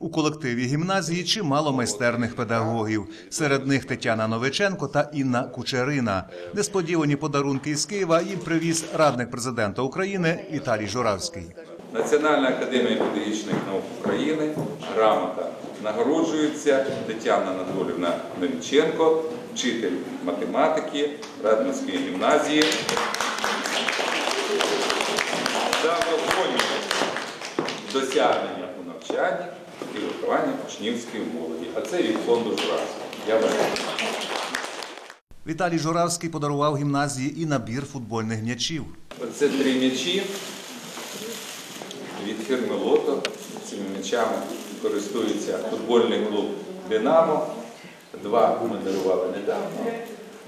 У колективі гімназії чимало майстерних педагогів. Серед них Тетяна Новиченко та Інна Кучерина. Несподівані подарунки із Києва їм привіз радник президента України Віталій Журавський. Національна академія педагогічних наук України, грамота нагороджується Тетяна Анатолівна Новіченко, вчитель математики Радницької гімназії. За досягнення у навчанні і вихованні учнівської молоді. А це від фонду Журавського. Віталій Журавський подарував гімназії і набір футбольних м'ячів. Оце три м'ячі від фірми Лото. Цими м'ячами користується футбольний клуб Динамо. Два ми дарували недавно.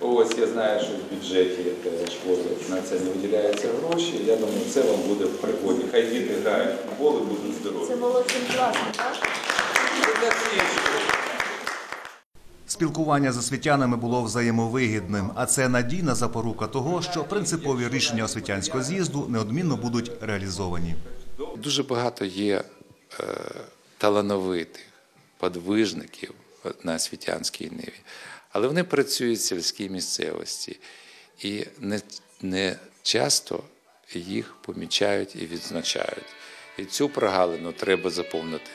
Ось я знаю, що в бюджеті школи на це не виділяються гроші. Я думаю, це вам буде в пригоді. Хай діти грають в футбол і будуть здорові. Це молодшим класом, так? Спілкування з освітянами було взаємовигідним, а це надійна запорука того, що принципові рішення освітянського з'їзду неодмінно будуть реалізовані. Дуже багато є е, талановитих подвижників на освітянській ниві, але вони працюють в сільській місцевості і не, не часто їх помічають і відзначають. І цю прогалину треба заповнити.